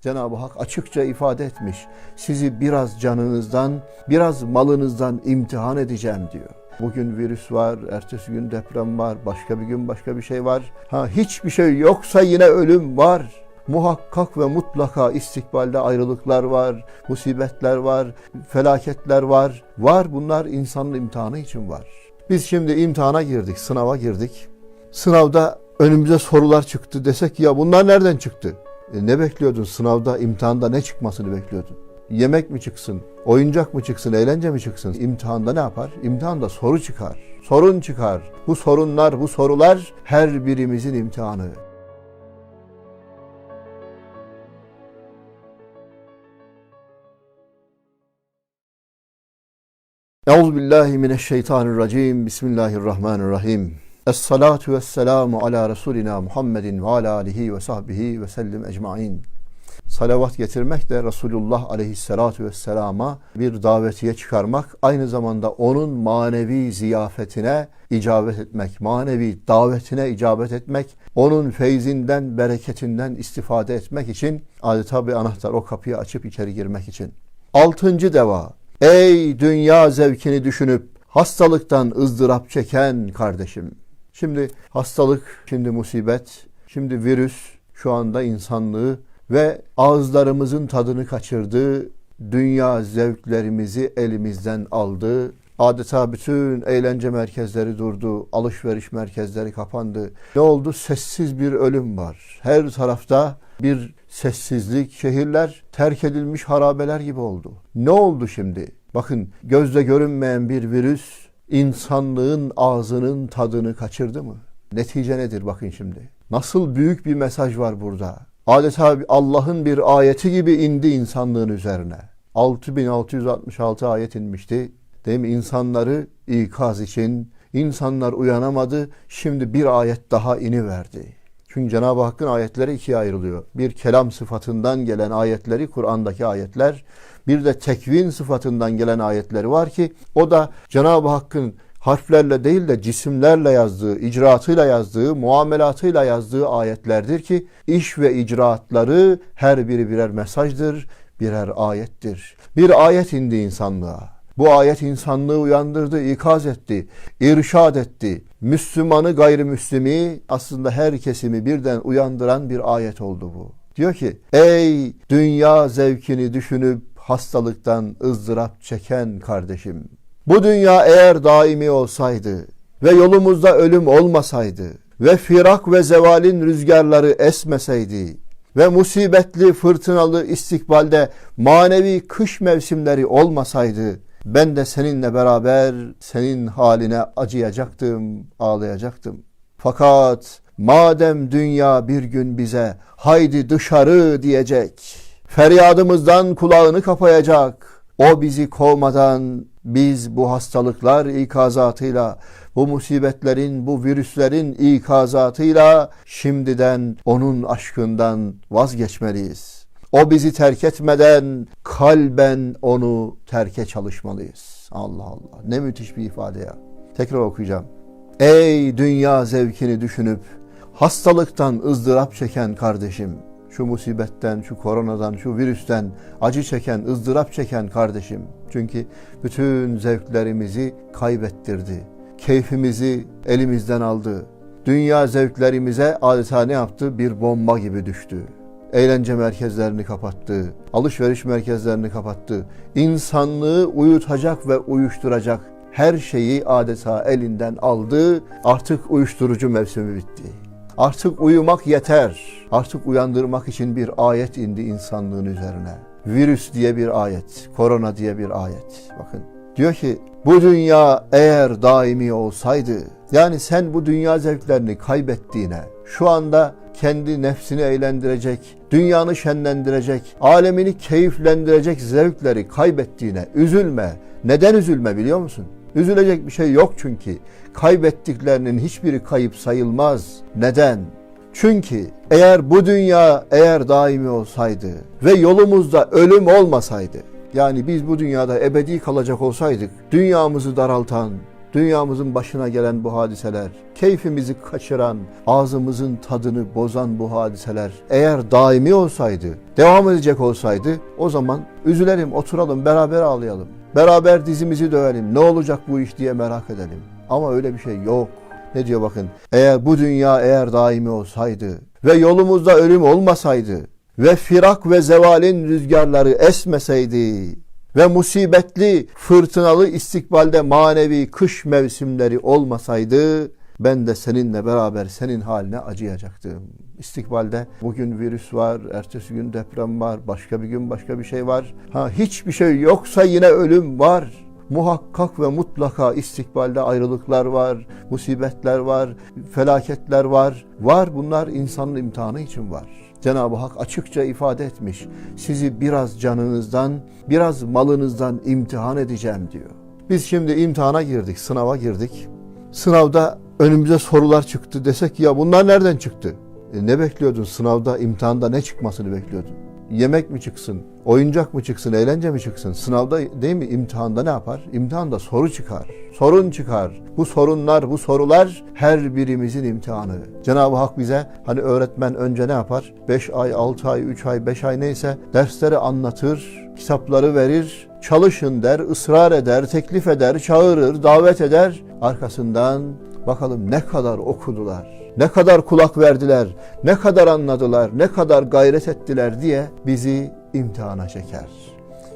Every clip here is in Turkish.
Cenab-ı Hak açıkça ifade etmiş. Sizi biraz canınızdan, biraz malınızdan imtihan edeceğim diyor. Bugün virüs var, ertesi gün deprem var, başka bir gün başka bir şey var. Ha hiçbir şey yoksa yine ölüm var. Muhakkak ve mutlaka istikbalde ayrılıklar var, musibetler var, felaketler var. Var bunlar insanın imtihanı için var. Biz şimdi imtihana girdik, sınava girdik. Sınavda önümüze sorular çıktı desek ya bunlar nereden çıktı? E ne bekliyordun sınavda, imtihanda ne çıkmasını bekliyordun? Yemek mi çıksın, oyuncak mı çıksın, eğlence mi çıksın? İmtihanda ne yapar? İmtihanda soru çıkar, sorun çıkar. Bu sorunlar, bu sorular her birimizin imtihanı. Euzu billahi mineşşeytanirracim. Bismillahirrahmanirrahim. Es-salatu vesselamu ala Resulina Muhammedin ve ala alihi ve sahbihi ve sellim ecmain. Salavat getirmek de Resulullah aleyhissalatu vesselama bir davetiye çıkarmak, aynı zamanda onun manevi ziyafetine icabet etmek, manevi davetine icabet etmek, onun feyzinden, bereketinden istifade etmek için adeta bir anahtar o kapıyı açıp içeri girmek için. Altıncı deva, ey dünya zevkini düşünüp hastalıktan ızdırap çeken kardeşim. Şimdi hastalık, şimdi musibet, şimdi virüs şu anda insanlığı ve ağızlarımızın tadını kaçırdı, dünya zevklerimizi elimizden aldı. Adeta bütün eğlence merkezleri durdu, alışveriş merkezleri kapandı. Ne oldu? Sessiz bir ölüm var. Her tarafta bir sessizlik, şehirler terk edilmiş harabeler gibi oldu. Ne oldu şimdi? Bakın gözle görünmeyen bir virüs insanlığın ağzının tadını kaçırdı mı? Netice nedir bakın şimdi. Nasıl büyük bir mesaj var burada. Adeta Allah'ın bir ayeti gibi indi insanlığın üzerine. 6666 ayet inmişti. Değil mi? İnsanları ikaz için insanlar uyanamadı. Şimdi bir ayet daha iniverdi. Çünkü Cenab-ı Hakk'ın ayetleri ikiye ayrılıyor. Bir kelam sıfatından gelen ayetleri, Kur'an'daki ayetler. Bir de tekvin sıfatından gelen ayetleri var ki o da Cenab-ı Hakk'ın harflerle değil de cisimlerle yazdığı, icraatıyla yazdığı, muamelatıyla yazdığı ayetlerdir ki iş ve icraatları her biri birer mesajdır, birer ayettir. Bir ayet indi insanlığa. Bu ayet insanlığı uyandırdı, ikaz etti, irşad etti. Müslümanı gayrimüslimi aslında her kesimi birden uyandıran bir ayet oldu bu. Diyor ki ey dünya zevkini düşünüp hastalıktan ızdırap çeken kardeşim. Bu dünya eğer daimi olsaydı ve yolumuzda ölüm olmasaydı ve firak ve zevalin rüzgarları esmeseydi ve musibetli fırtınalı istikbalde manevi kış mevsimleri olmasaydı ben de seninle beraber senin haline acıyacaktım, ağlayacaktım. Fakat madem dünya bir gün bize haydi dışarı diyecek, feryadımızdan kulağını kapayacak, o bizi kovmadan biz bu hastalıklar ikazatıyla, bu musibetlerin, bu virüslerin ikazatıyla şimdiden onun aşkından vazgeçmeliyiz. O bizi terk etmeden kalben onu terke çalışmalıyız. Allah Allah ne müthiş bir ifade ya. Tekrar okuyacağım. Ey dünya zevkini düşünüp hastalıktan ızdırap çeken kardeşim, şu musibetten, şu koronadan, şu virüsten acı çeken, ızdırap çeken kardeşim. Çünkü bütün zevklerimizi kaybettirdi. Keyfimizi elimizden aldı. Dünya zevklerimize adeta ne yaptı? Bir bomba gibi düştü. Eğlence merkezlerini kapattı. Alışveriş merkezlerini kapattı. İnsanlığı uyutacak ve uyuşturacak her şeyi adeta elinden aldı. Artık uyuşturucu mevsimi bitti. Artık uyumak yeter. Artık uyandırmak için bir ayet indi insanlığın üzerine. Virüs diye bir ayet, korona diye bir ayet. Bakın diyor ki bu dünya eğer daimi olsaydı yani sen bu dünya zevklerini kaybettiğine şu anda kendi nefsini eğlendirecek, dünyanı şenlendirecek, alemini keyiflendirecek zevkleri kaybettiğine üzülme. Neden üzülme biliyor musun? Üzülecek bir şey yok çünkü. Kaybettiklerinin hiçbiri kayıp sayılmaz. Neden? Çünkü eğer bu dünya eğer daimi olsaydı ve yolumuzda ölüm olmasaydı, yani biz bu dünyada ebedi kalacak olsaydık, dünyamızı daraltan, dünyamızın başına gelen bu hadiseler, keyfimizi kaçıran, ağzımızın tadını bozan bu hadiseler eğer daimi olsaydı, devam edecek olsaydı o zaman üzülelim, oturalım, beraber ağlayalım. Beraber dizimizi dövelim. Ne olacak bu iş diye merak edelim. Ama öyle bir şey yok. Ne diyor bakın? Eğer bu dünya eğer daimi olsaydı ve yolumuzda ölüm olmasaydı ve firak ve zevalin rüzgarları esmeseydi ve musibetli, fırtınalı istikbalde manevi kış mevsimleri olmasaydı ben de seninle beraber senin haline acıyacaktım. İstikbalde bugün virüs var, ertesi gün deprem var, başka bir gün başka bir şey var. Ha hiçbir şey yoksa yine ölüm var. Muhakkak ve mutlaka istikbalde ayrılıklar var, musibetler var, felaketler var. Var bunlar insanın imtihanı için var. Cenab-ı Hak açıkça ifade etmiş. Sizi biraz canınızdan, biraz malınızdan imtihan edeceğim diyor. Biz şimdi imtihana girdik, sınava girdik. Sınavda önümüze sorular çıktı desek ya bunlar nereden çıktı? E ne bekliyordun sınavda, imtihanda ne çıkmasını bekliyordun? Yemek mi çıksın, oyuncak mı çıksın, eğlence mi çıksın? Sınavda değil mi imtihanda ne yapar? İmtihanda soru çıkar, sorun çıkar. Bu sorunlar, bu sorular her birimizin imtihanı. Cenab-ı Hak bize hani öğretmen önce ne yapar? 5 ay, 6 ay, 3 ay, 5 ay neyse dersleri anlatır, kitapları verir, çalışın der, ısrar eder, teklif eder, çağırır, davet eder. Arkasından bakalım ne kadar okudular, ne kadar kulak verdiler, ne kadar anladılar, ne kadar gayret ettiler diye bizi imtihana çeker.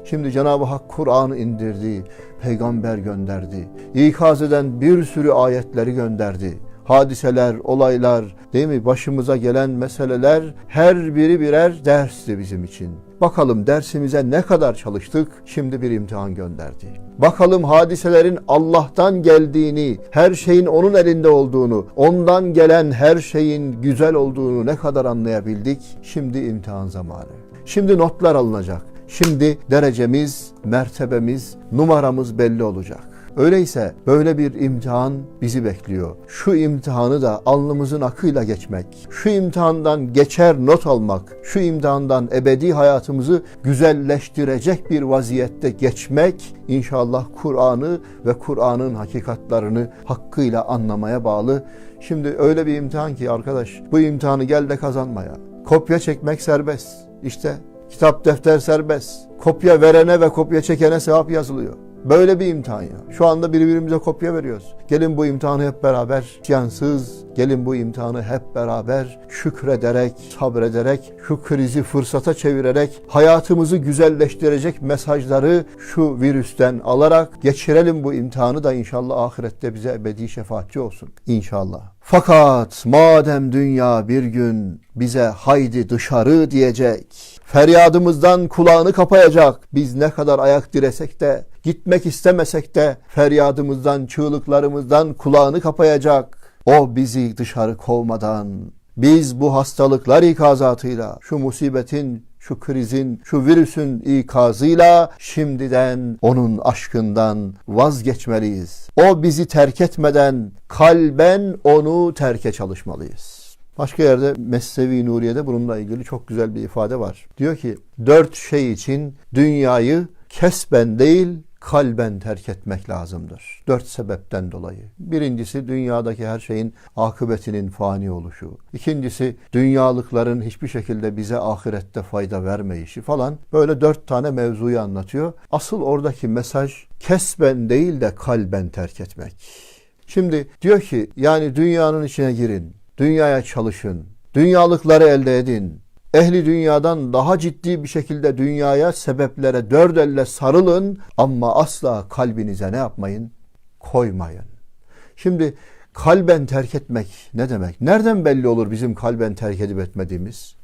Şimdi Cenab-ı Hak Kur'an indirdi, peygamber gönderdi, ikaz eden bir sürü ayetleri gönderdi. Hadiseler, olaylar, değil mi? Başımıza gelen meseleler her biri birer dersti bizim için. Bakalım dersimize ne kadar çalıştık, şimdi bir imtihan gönderdi. Bakalım hadiselerin Allah'tan geldiğini, her şeyin onun elinde olduğunu, ondan gelen her şeyin güzel olduğunu ne kadar anlayabildik, şimdi imtihan zamanı. Şimdi notlar alınacak. Şimdi derecemiz, mertebemiz, numaramız belli olacak. Öyleyse böyle bir imtihan bizi bekliyor. Şu imtihanı da alnımızın akıyla geçmek, şu imtihandan geçer not almak, şu imtihandan ebedi hayatımızı güzelleştirecek bir vaziyette geçmek inşallah Kur'an'ı ve Kur'an'ın hakikatlarını hakkıyla anlamaya bağlı. Şimdi öyle bir imtihan ki arkadaş bu imtihanı gel de kazanmaya. Kopya çekmek serbest. İşte kitap defter serbest. Kopya verene ve kopya çekene sevap yazılıyor. Böyle bir imtihan ya. Şu anda birbirimize kopya veriyoruz. Gelin bu imtihanı hep beraber yansız, gelin bu imtihanı hep beraber şükrederek, sabrederek, şu krizi fırsata çevirerek, hayatımızı güzelleştirecek mesajları şu virüsten alarak geçirelim bu imtihanı da inşallah ahirette bize ebedi şefaatçi olsun. İnşallah. Fakat madem dünya bir gün bize haydi dışarı diyecek, feryadımızdan kulağını kapayacak, biz ne kadar ayak diresek de, gitmek istemesek de feryadımızdan, çığlıklarımızdan kulağını kapayacak. O bizi dışarı kovmadan, biz bu hastalıklar ikazatıyla, şu musibetin, şu krizin, şu virüsün ikazıyla şimdiden onun aşkından vazgeçmeliyiz. O bizi terk etmeden kalben onu terke çalışmalıyız. Başka yerde Mesnevi Nuriye'de bununla ilgili çok güzel bir ifade var. Diyor ki dört şey için dünyayı kesben değil kalben terk etmek lazımdır. Dört sebepten dolayı. Birincisi dünyadaki her şeyin akıbetinin fani oluşu. İkincisi dünyalıkların hiçbir şekilde bize ahirette fayda vermeyişi falan. Böyle dört tane mevzuyu anlatıyor. Asıl oradaki mesaj kesben değil de kalben terk etmek. Şimdi diyor ki yani dünyanın içine girin. Dünyaya çalışın. Dünyalıkları elde edin. Ehli dünyadan daha ciddi bir şekilde dünyaya sebeplere dört elle sarılın ama asla kalbinize ne yapmayın? Koymayın. Şimdi kalben terk etmek ne demek? Nereden belli olur bizim kalben terk edip etmediğimiz?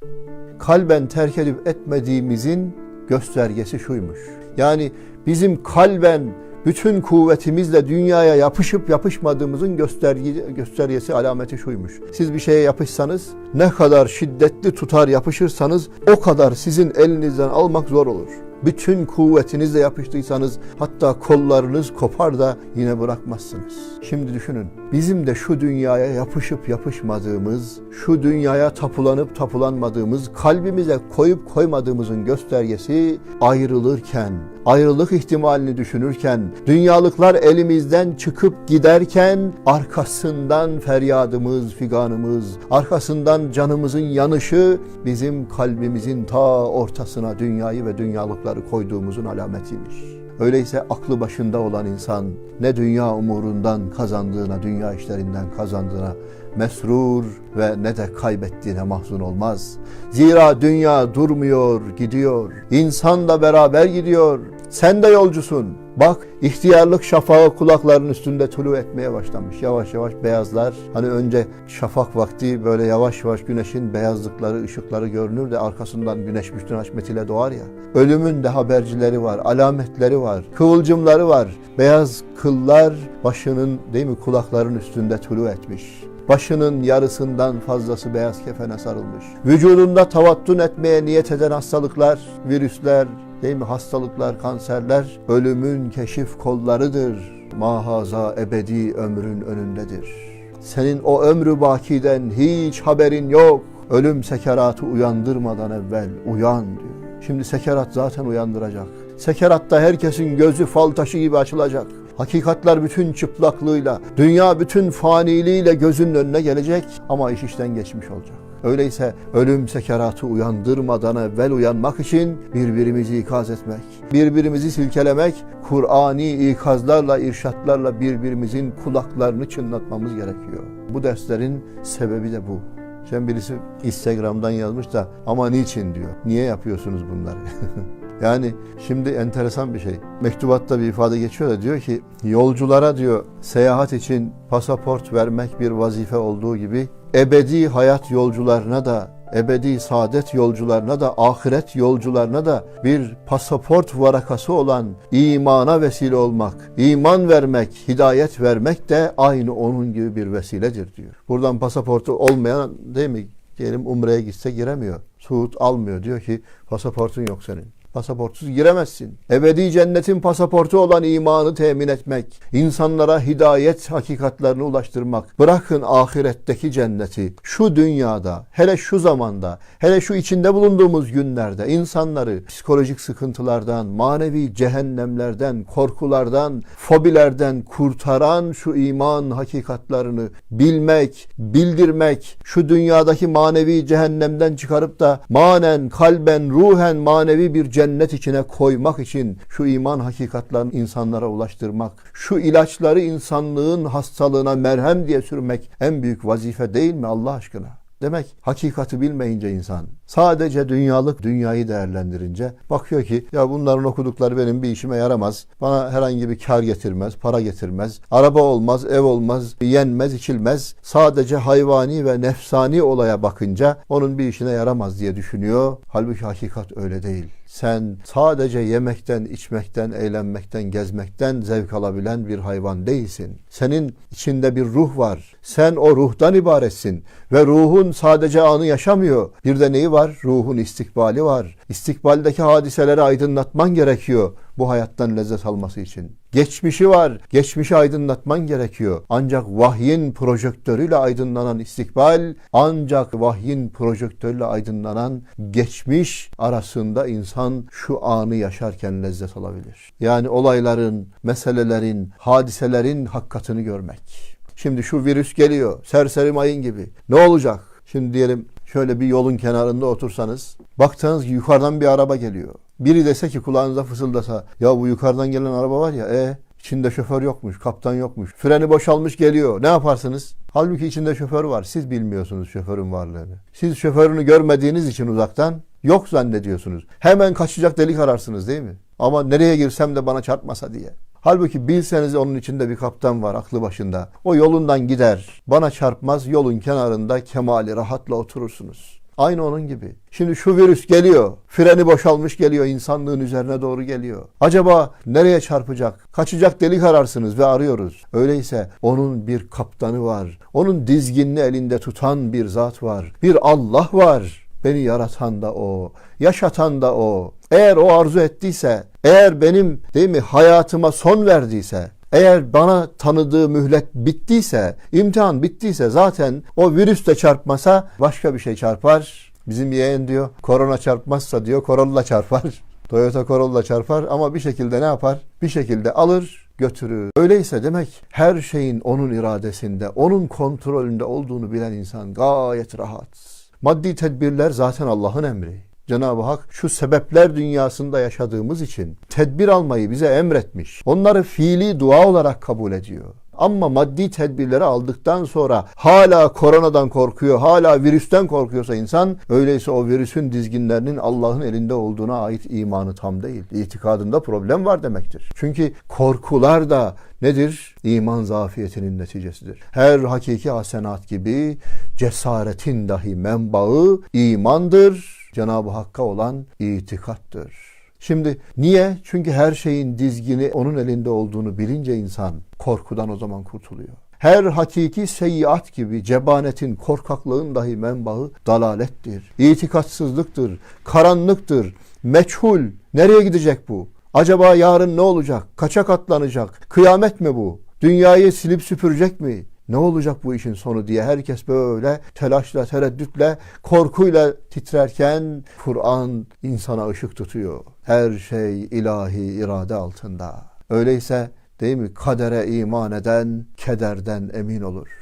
Kalben terk edip etmediğimizin göstergesi şuymuş. Yani bizim kalben bütün kuvvetimizle dünyaya yapışıp yapışmadığımızın gösterge, göstergesi alameti şuymuş. Siz bir şeye yapışsanız ne kadar şiddetli tutar yapışırsanız o kadar sizin elinizden almak zor olur. Bütün kuvvetinizle yapıştıysanız hatta kollarınız kopar da yine bırakmazsınız. Şimdi düşünün. Bizim de şu dünyaya yapışıp yapışmadığımız, şu dünyaya tapulanıp tapulanmadığımız, kalbimize koyup koymadığımızın göstergesi ayrılırken, ayrılık ihtimalini düşünürken, dünyalıklar elimizden çıkıp giderken arkasından feryadımız, figanımız, arkasından canımızın yanışı bizim kalbimizin ta ortasına dünyayı ve dünyalıkları koyduğumuzun alametiymiş. Öyleyse aklı başında olan insan ne dünya umurundan kazandığına, dünya işlerinden kazandığına mesrur ve ne de kaybettiğine mahzun olmaz. Zira dünya durmuyor, gidiyor. İnsan beraber gidiyor. Sen de yolcusun. Bak ihtiyarlık şafağı kulakların üstünde tulu etmeye başlamış. Yavaş yavaş beyazlar. Hani önce şafak vakti böyle yavaş yavaş güneşin beyazlıkları, ışıkları görünür de arkasından güneş bütün haşmetiyle doğar ya. Ölümün de habercileri var, alametleri var, kıvılcımları var. Beyaz kıllar başının değil mi kulakların üstünde tulu etmiş. Başının yarısından fazlası beyaz kefene sarılmış. Vücudunda tavattun etmeye niyet eden hastalıklar, virüsler, değil mi hastalıklar, kanserler ölümün keşif kollarıdır. Mahaza ebedi ömrün önündedir. Senin o ömrü bakiden hiç haberin yok. Ölüm sekeratı uyandırmadan evvel uyan diyor. Şimdi sekerat zaten uyandıracak. Sekeratta herkesin gözü fal taşı gibi açılacak. Hakikatler bütün çıplaklığıyla, dünya bütün faniliğiyle gözünün önüne gelecek ama iş işten geçmiş olacak. Öyleyse ölüm sekeratı uyandırmadan evvel uyanmak için birbirimizi ikaz etmek, birbirimizi silkelemek, Kur'ani ikazlarla, irşatlarla birbirimizin kulaklarını çınlatmamız gerekiyor. Bu derslerin sebebi de bu. Sen birisi Instagram'dan yazmış da ama niçin diyor. Niye yapıyorsunuz bunları? Yani şimdi enteresan bir şey. Mektubatta bir ifade geçiyor da diyor ki yolculara diyor seyahat için pasaport vermek bir vazife olduğu gibi ebedi hayat yolcularına da ebedi saadet yolcularına da ahiret yolcularına da bir pasaport varakası olan imana vesile olmak, iman vermek, hidayet vermek de aynı onun gibi bir vesiledir diyor. Buradan pasaportu olmayan değil mi? Diyelim Umre'ye gitse giremiyor. Suud almıyor. Diyor ki pasaportun yok senin. Pasaportsuz giremezsin. Ebedi cennetin pasaportu olan imanı temin etmek, insanlara hidayet hakikatlerini ulaştırmak, bırakın ahiretteki cenneti, şu dünyada, hele şu zamanda, hele şu içinde bulunduğumuz günlerde insanları psikolojik sıkıntılardan, manevi cehennemlerden, korkulardan, fobilerden kurtaran şu iman hakikatlerini bilmek, bildirmek, şu dünyadaki manevi cehennemden çıkarıp da manen, kalben, ruhen manevi bir cennet içine koymak için şu iman hakikatlerini insanlara ulaştırmak, şu ilaçları insanlığın hastalığına merhem diye sürmek en büyük vazife değil mi Allah aşkına? Demek hakikati bilmeyince insan sadece dünyalık dünyayı değerlendirince bakıyor ki ya bunların okudukları benim bir işime yaramaz. Bana herhangi bir kar getirmez, para getirmez. Araba olmaz, ev olmaz, yenmez, içilmez. Sadece hayvani ve nefsani olaya bakınca onun bir işine yaramaz diye düşünüyor. Halbuki hakikat öyle değil. Sen sadece yemekten, içmekten, eğlenmekten, gezmekten zevk alabilen bir hayvan değilsin. Senin içinde bir ruh var. Sen o ruhtan ibaretsin. Ve ruhun sadece anı yaşamıyor. Bir de neyi var? Ruhun istikbali var. İstikbaldeki hadiseleri aydınlatman gerekiyor bu hayattan lezzet alması için. Geçmişi var. Geçmişi aydınlatman gerekiyor. Ancak vahyin projektörüyle aydınlanan istikbal, ancak vahyin projektörüyle aydınlanan geçmiş arasında insan şu anı yaşarken lezzet alabilir. Yani olayların, meselelerin, hadiselerin hakikatini görmek. Şimdi şu virüs geliyor. Serseri mayın gibi. Ne olacak? Şimdi diyelim şöyle bir yolun kenarında otursanız baktığınız yukarıdan bir araba geliyor. Biri dese ki kulağınıza fısıldasa ya bu yukarıdan gelen araba var ya e içinde şoför yokmuş, kaptan yokmuş. Freni boşalmış geliyor. Ne yaparsınız? Halbuki içinde şoför var. Siz bilmiyorsunuz şoförün varlığını. Siz şoförünü görmediğiniz için uzaktan yok zannediyorsunuz. Hemen kaçacak delik ararsınız değil mi? Ama nereye girsem de bana çarpmasa diye. Halbuki bilseniz onun içinde bir kaptan var aklı başında. O yolundan gider. Bana çarpmaz yolun kenarında kemali rahatla oturursunuz. Aynı onun gibi. Şimdi şu virüs geliyor. Freni boşalmış geliyor. insanlığın üzerine doğru geliyor. Acaba nereye çarpacak? Kaçacak delik ararsınız ve arıyoruz. Öyleyse onun bir kaptanı var. Onun dizginini elinde tutan bir zat var. Bir Allah var. Beni yaratan da o, yaşatan da o. Eğer o arzu ettiyse, eğer benim değil mi hayatıma son verdiyse, eğer bana tanıdığı mühlet bittiyse, imtihan bittiyse zaten o virüs de çarpmasa başka bir şey çarpar. Bizim yeğen diyor korona çarpmazsa diyor Corolla çarpar. Toyota Corolla çarpar ama bir şekilde ne yapar? Bir şekilde alır götürür. Öyleyse demek her şeyin onun iradesinde, onun kontrolünde olduğunu bilen insan gayet rahat. Maddi tedbirler zaten Allah'ın emri. Cenab-ı Hak şu sebepler dünyasında yaşadığımız için tedbir almayı bize emretmiş. Onları fiili dua olarak kabul ediyor. Ama maddi tedbirleri aldıktan sonra hala koronadan korkuyor, hala virüsten korkuyorsa insan öyleyse o virüsün dizginlerinin Allah'ın elinde olduğuna ait imanı tam değil. İtikadında problem var demektir. Çünkü korkular da nedir? İman zafiyetinin neticesidir. Her hakiki hasenat gibi cesaretin dahi menbaı imandır. Cenab-ı Hakk'a olan itikattır. Şimdi niye? Çünkü her şeyin dizgini onun elinde olduğunu bilince insan korkudan o zaman kurtuluyor. Her hakiki seyyiat gibi cebanetin, korkaklığın dahi menbaı dalalettir. İtikatsızlıktır, karanlıktır, meçhul. Nereye gidecek bu? Acaba yarın ne olacak? Kaça katlanacak? Kıyamet mi bu? Dünyayı silip süpürecek mi? Ne olacak bu işin sonu diye herkes böyle telaşla, tereddütle, korkuyla titrerken Kur'an insana ışık tutuyor. Her şey ilahi irade altında. Öyleyse değil mi kadere iman eden kederden emin olur.